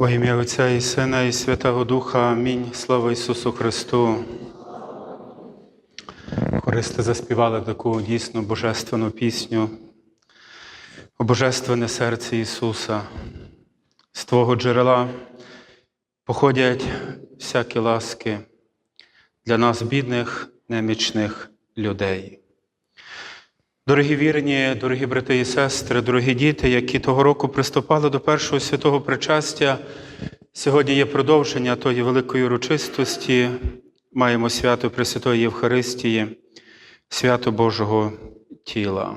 Во ім'я Отця і Сина, і Святого Духа. Амінь. Слава Ісусу Христу. Хористи заспівали таку дійсно божественну пісню. О Божественне серце Ісуса. З Твого джерела походять всякі ласки для нас, бідних, немічних людей. Дорогі вірні, дорогі брати і сестри, дорогі діти, які того року приступали до першого святого причастя, сьогодні є продовження тої великої урочистості. Маємо свято Пресвятої Євхаристії, свято Божого тіла.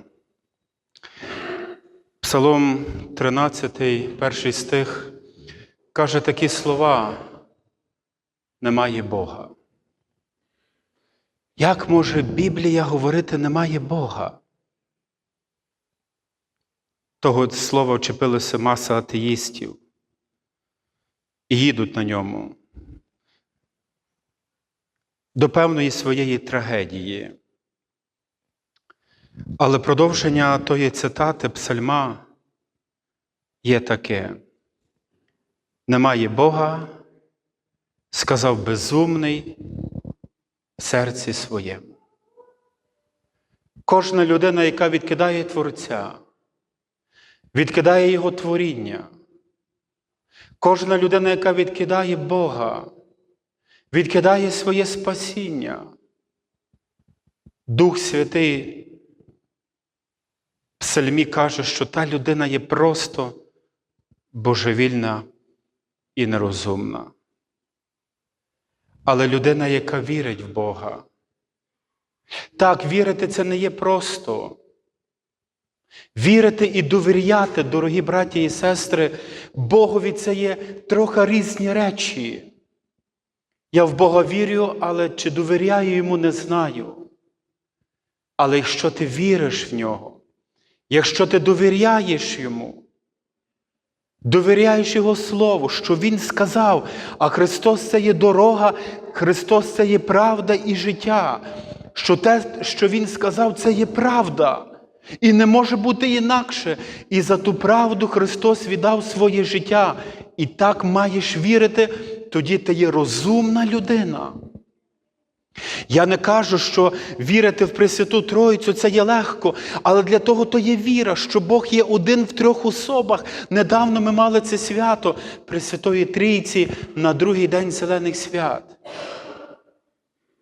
Псалом 13, перший стих, каже такі слова: немає Бога. Як може Біблія говорити немає Бога? Того слова вчепилися маса атеїстів і їдуть на ньому до певної своєї трагедії. Але продовження тої цитати псальма є таке: немає Бога, сказав безумний в серці своєму. Кожна людина, яка відкидає Творця, відкидає Його творіння. Кожна людина, яка відкидає Бога, відкидає своє спасіння. Дух Святий псальмі каже, що та людина є просто божевільна і нерозумна. Але людина, яка вірить в Бога, так, вірити це не є просто. Вірити і довіряти, дорогі браті і сестри, Богові це є трохи різні речі. Я в Бога вірю, але чи довіряю йому, не знаю. Але якщо ти віриш в нього, якщо ти довіряєш йому, довіряєш Його Слову, що Він сказав, а Христос це є дорога, Христос це є правда і життя, що те, що Він сказав, це є правда. І не може бути інакше. І за ту правду Христос віддав своє життя. І так маєш вірити, тоді ти є розумна людина. Я не кажу, що вірити в Пресвяту Троїцю це є легко, але для того то є віра, що Бог є один в трьох особах. Недавно ми мали це свято Пресвятої Трійці на другий день Зелених свят.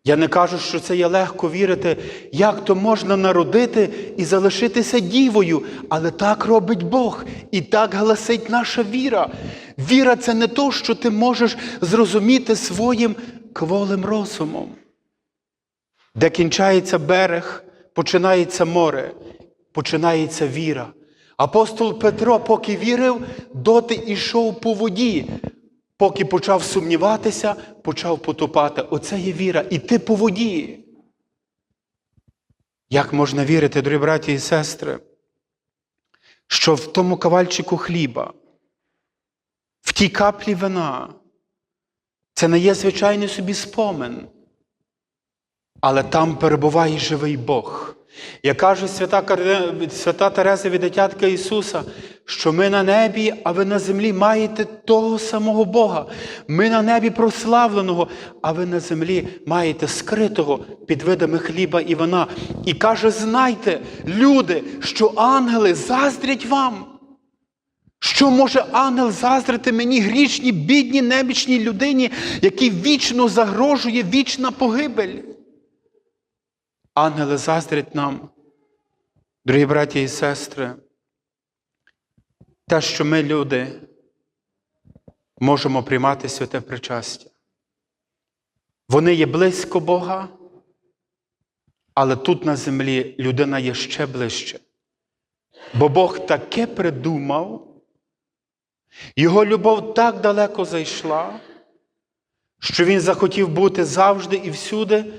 Я не кажу, що це є легко вірити, як то можна народити і залишитися дівою, але так робить Бог, і так гласить наша віра. Віра це не то, що ти можеш зрозуміти своїм кволим розумом. Де кінчається берег, починається море, починається віра. Апостол Петро, поки вірив, доти йшов по воді. Поки почав сумніватися, почав потопати. Оце є віра. Іти по воді. Як можна вірити, дорогі браті і сестри, що в тому кавальчику хліба, в тій каплі вина, це не є звичайний собі спомин, але там перебуває живий Бог. Як каже свята, свята Тереза від дитятка Ісуса, що ми на небі, а ви на землі маєте того самого Бога. Ми на небі прославленого, а ви на землі маєте скритого під видами хліба і вина. І каже: знайте, люди, що ангели заздрять вам. Що може ангел заздрити мені грішній, бідній, немічній людині, якій вічно загрожує вічна погибель? Ангели заздрять нам, дорогі браті і сестри, те, що ми, люди, можемо приймати святе причастя. Вони є близько Бога, але тут на землі людина є ще ближче. Бо Бог таке придумав, Його любов так далеко зайшла, що Він захотів бути завжди і всюди,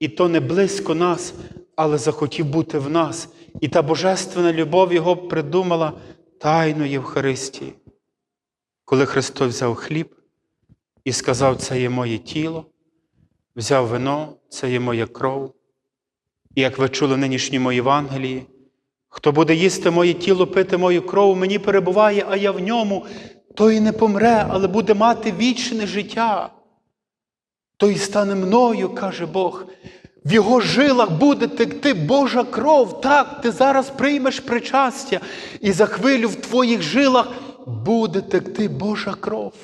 і то не близько нас, але захотів бути в нас. І та божественна любов Його придумала тайну Євхаристії. Коли Христос взяв хліб і сказав, це є моє тіло, взяв вино, це є моя кров. І як ви чули в нинішньому Євангелії, хто буде їсти моє тіло, пити мою кров, мені перебуває, а я в ньому, той не помре, але буде мати вічне життя. Той стане мною, каже Бог. В його жилах буде текти Божа кров. Так, ти зараз приймеш причастя, і за хвилю в твоїх жилах буде текти Божа кров.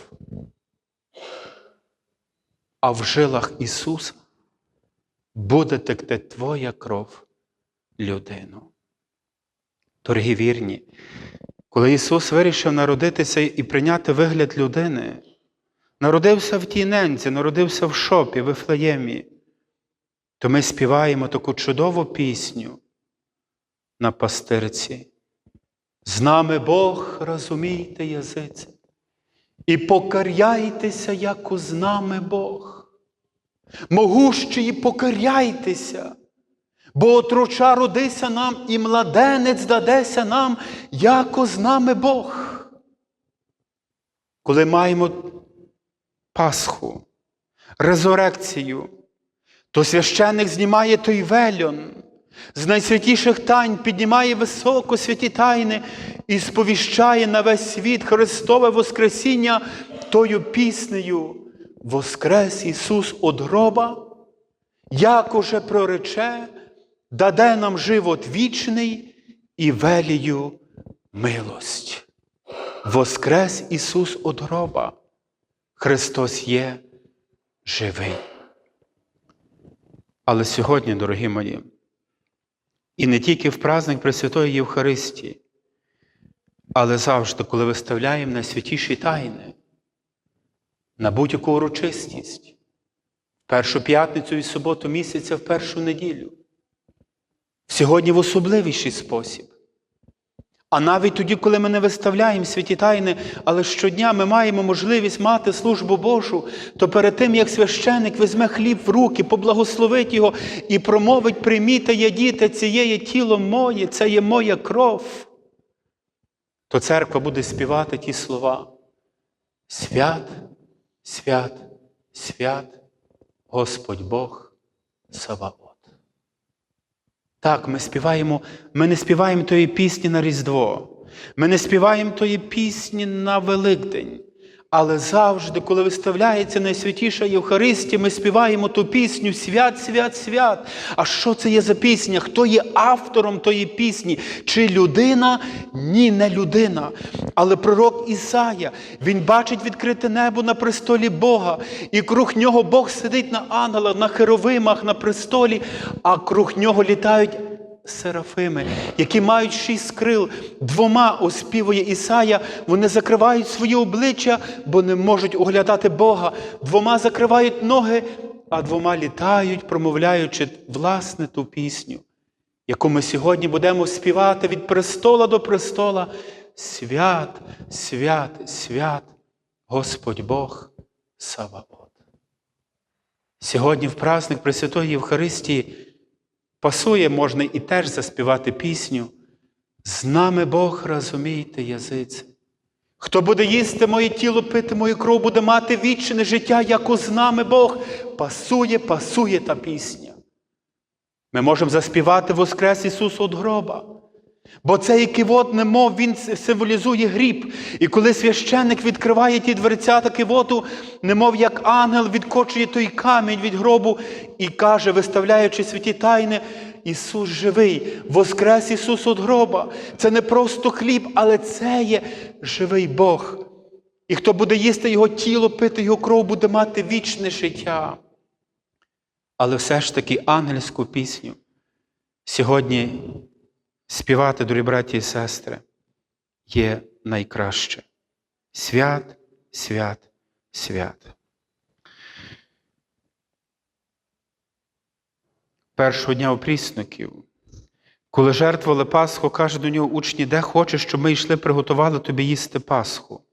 А в жилах Ісуса буде текти твоя кров, людину. Дорогі вірні, коли Ісус вирішив народитися і прийняти вигляд людини, народився в тій ненці, народився в шопі, в Ефлеємі, то ми співаємо таку чудову пісню на пастирці. З нами Бог, розумійте язиці, і покаряйтеся, як з нами Бог. Могущі, покаряйтеся, бо отруча родися нам, і младенець дадеся нам, яко з нами Бог. Коли маємо Пасху, резурекцію, то священник знімає той вельон, з найсвятіших тайн піднімає високо святі тайни і сповіщає на весь світ Христове Воскресіння тою піснею Воскрес Ісус од гроба, як уже прорече, даде нам живот вічний і велію милость. Воскрес Ісус од гроба. Христос є живий. Але сьогодні, дорогі мої, і не тільки в праздник Пресвятої Євхаристії, але завжди, коли виставляємо найсвятіші тайни, на будь-яку урочистість, першу п'ятницю і суботу місяця в першу неділю, сьогодні в особливіший спосіб. А навіть тоді, коли ми не виставляємо святі тайни, але щодня ми маємо можливість мати службу Божу, то перед тим, як священик візьме хліб в руки, поблагословить його і промовить, прийміте, ядіте, це є тіло моє, це є моя кров, то церква буде співати ті слова. Свят, свят, свят, Господь Бог, Саваот. Так, ми співаємо, ми не співаємо тої пісні на Різдво, ми не співаємо тої пісні на Великдень. Але завжди, коли виставляється найсвятіша Євхаристія, ми співаємо ту пісню Свят, свят, свят. А що це є за пісня? Хто є автором тої пісні? Чи людина? Ні, не людина. Але пророк Ісая, він бачить відкрите небо на престолі Бога, і круг нього Бог сидить на ангелах, на херовимах, на престолі, а круг нього літають серафими, які мають шість крил, двома оспівує Ісая, вони закривають свої обличчя, бо не можуть оглядати Бога, двома закривають ноги, а двома літають, промовляючи власне ту пісню, яку ми сьогодні будемо співати від престола до престола. Свят, свят, свят, Господь Бог Саваот. Сьогодні в праздник Пресвятої Євхаристії Пасує можна і теж заспівати пісню. З нами Бог розумійте язиці. Хто буде їсти моє тіло, пити мою кров, буде мати вічне життя, як з нами Бог. Пасує, пасує та пісня. Ми можемо заспівати Воскрес Ісус від гроба. Бо цей кивот, немов він символізує гріб. І коли священник відкриває ті дверцята кивоту, немов як ангел відкочує той камінь від гробу і каже, виставляючи святі тайни, Ісус живий, Воскрес Ісус від гроба. Це не просто хліб, але це є живий Бог. І хто буде їсти Його тіло, пити Його кров, буде мати вічне життя. Але все ж таки ангельську пісню сьогодні співати, дорогі браті і сестри, є найкраще. Свят, свят, свят. Першого дня опрісників, коли жертвували Пасху, каже до нього учні, де хочеш, щоб ми йшли, приготували тобі їсти Пасху.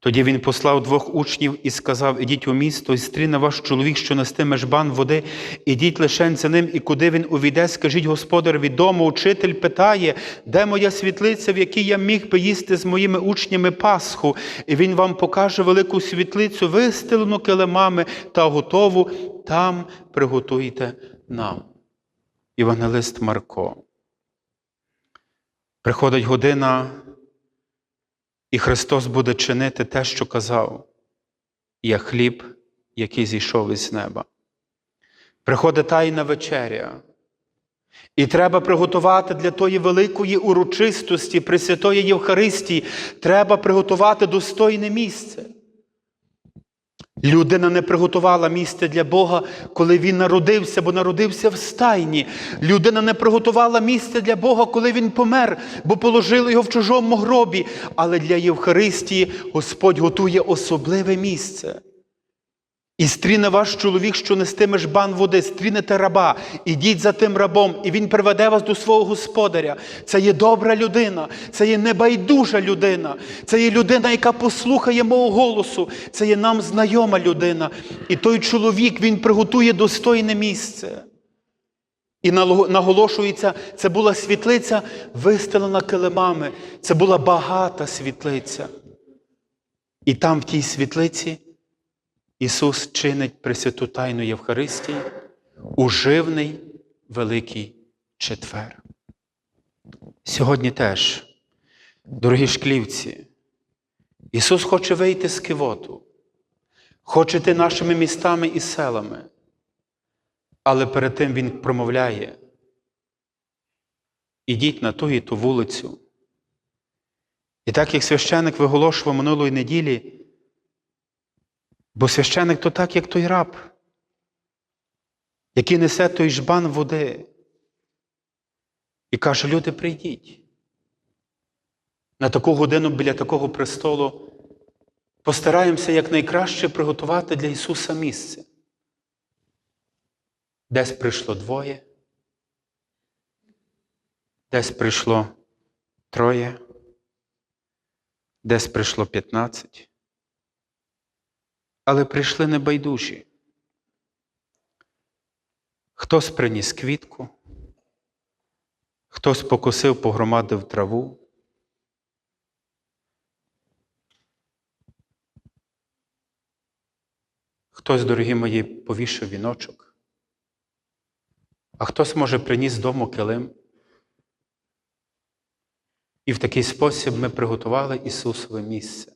Тоді він послав двох учнів і сказав: Ідіть у місто, і стріне ваш чоловік, що нестиме жбан води, ідіть лишень за ним, і куди він увійде, скажіть господареві дому, учитель питає, де моя світлиця, в якій я міг би їсти з моїми учнями Пасху, і він вам покаже велику світлицю, вистелену килимами та готову, там приготуйте нам. Євангелист Марко. Приходить година. І Христос буде чинити те, що казав, я хліб, який зійшов із неба. Приходить тайна вечеря. І треба приготувати для тої великої урочистості Пресвятої Євхаристії, треба приготувати достойне місце. Людина не приготувала місце для Бога, коли він народився, бо народився в стайні. Людина не приготувала місце для Бога, коли він помер, бо положили його в чужому гробі. Але для Євхаристії Господь готує особливе місце. І стріне ваш чоловік, що нестиме жбан води, стрінете раба, ідіть за тим рабом, і він приведе вас до свого господаря. Це є добра людина, це є небайдужа людина, це є людина, яка послухає мого голосу, це є нам знайома людина. І той чоловік він приготує достойне місце. І наголошується, це була світлиця, вистелена килимами. Це була багата світлиця. І там, в тій світлиці, Ісус чинить Пресвяту Тайну Євхаристії у живний Великий Четвер. Сьогодні теж, дорогі шклівці, Ісус хоче вийти з кивоту, хоче йти нашими містами і селами, але перед тим Він промовляє: ідіть на ту і ту вулицю. І так як священик виголошував минулої неділі, Бо священик то так, як той раб, який несе той жбан води. І каже, люди, прийдіть. На таку годину біля такого престолу постараємося якнайкраще приготувати для Ісуса місце. Десь прийшло двоє, десь прийшло троє, десь прийшло п'ятнадцять але прийшли небайдужі. Хтось приніс квітку, хтось покосив, погромадив траву. Хтось, дорогі мої, повішав віночок, а хтось, може, приніс дому килим. І в такий спосіб ми приготували Ісусове місце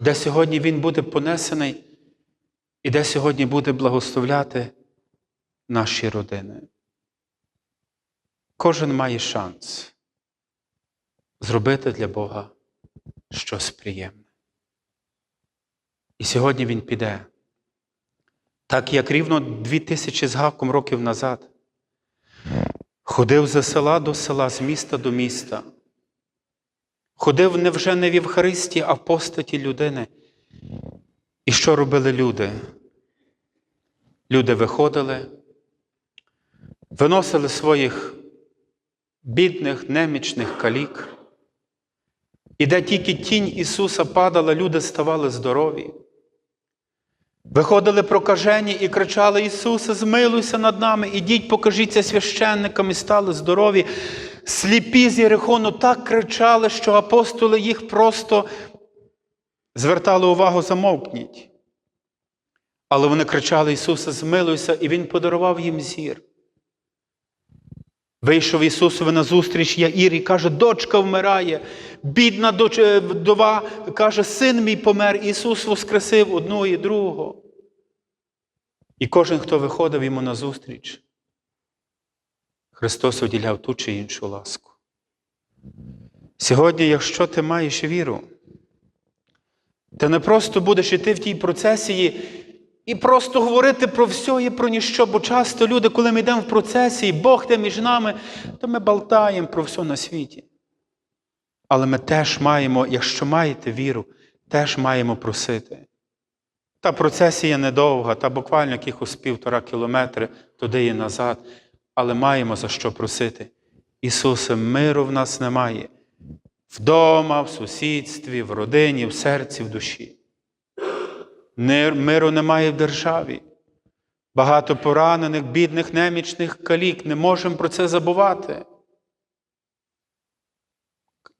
де сьогодні Він буде понесений і де сьогодні буде благословляти наші родини. Кожен має шанс зробити для Бога щось приємне. І сьогодні Він піде, так як рівно дві тисячі з гаком років назад ходив з села до села, з міста до міста. Ходив не вже не в Євхаристії, а в постаті людини. І що робили люди? Люди виходили, виносили своїх бідних, немічних калік. І де тільки тінь Ісуса падала, люди ставали здорові. Виходили прокажені і кричали: Ісусе, змилуйся над нами, ідіть, покажіться священникам і стали здорові. Сліпі з Єрихону так кричали, що апостоли їх просто звертали увагу, замовкніть. Але вони кричали: Ісусе, змилуйся, і Він подарував їм зір. Вийшов Ісусові на зустріч Яїр і каже, дочка вмирає, бідна доч... вдова, каже, син мій помер. Ісус воскресив одного і другого. І кожен, хто виходив йому на зустріч, Христос уділяв ту чи іншу ласку. Сьогодні, якщо ти маєш віру, ти не просто будеш іти в тій процесії і просто говорити про все і про ніщо, бо часто люди, коли ми йдемо в процесії, Бог де між нами, то ми болтаємо про все на світі. Але ми теж маємо, якщо маєте віру, теж маємо просити. Та процесія недовга, та буквально якихось півтора кілометри туди і назад, але маємо за що просити. Ісусе, миру в нас немає. Вдома, в сусідстві, в родині, в серці, в душі. Миру немає в державі. Багато поранених, бідних, немічних калік. Не можемо про це забувати.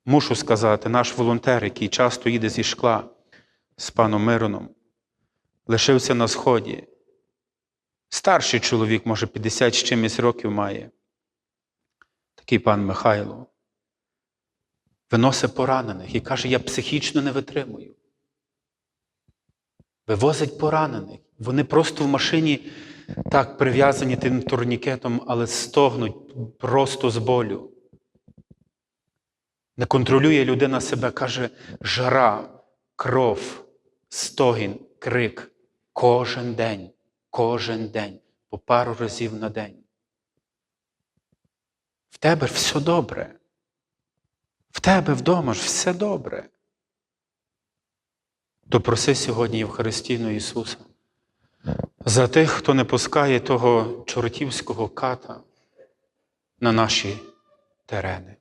Мушу сказати, наш волонтер, який часто їде зі шкла з паном Мироном, лишився на сході. Старший чоловік, може, 50 з чимось років має. Такий пан Михайло. виносить поранених і каже, я психічно не витримую. Вивозить поранених. Вони просто в машині так прив'язані тим турнікетом, але стогнуть просто з болю. Не контролює людина себе, каже, жара, кров, стогін, крик кожен день, кожен день, по пару разів на день. В тебе все добре. В тебе вдома ж все добре. То проси сьогодні Євхаристійного Ісуса за тих, хто не пускає того чортівського ката на наші терени.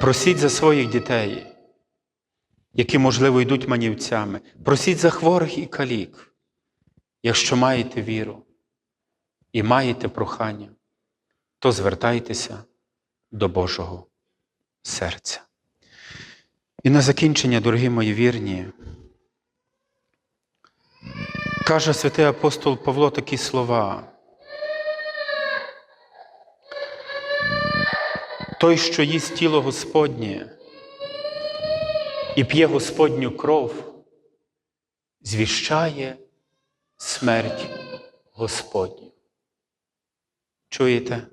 Просіть за своїх дітей, які, можливо, йдуть манівцями. Просіть за хворих і калік, якщо маєте віру і маєте прохання, то звертайтеся до Божого серця. І на закінчення, дорогі мої вірні, каже святий апостол Павло такі слова. Той, що їсть тіло Господнє і п'є Господню кров, звіщає смерть Господню. Чуєте?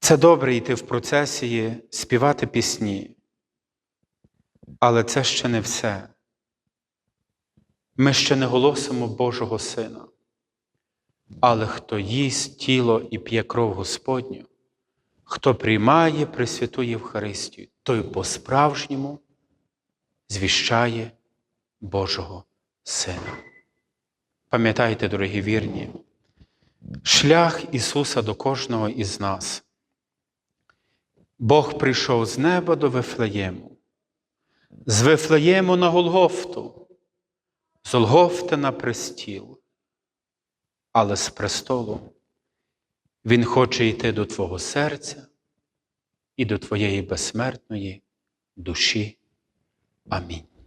Це добре йти в процесії, співати пісні, але це ще не все. Ми ще не голосимо Божого Сина. Але хто їсть тіло і п'є кров Господню, хто приймає Пресвяту Євхаристію, той по-справжньому звіщає Божого Сина. Пам'ятайте, дорогі вірні, шлях Ісуса до кожного із нас. Бог прийшов з неба до Вифлеєму, з Вифлеєму на Голгофту, з Голгофти на престіл, але з престолу Він хоче йти до Твого серця і до Твоєї безсмертної душі. Амінь.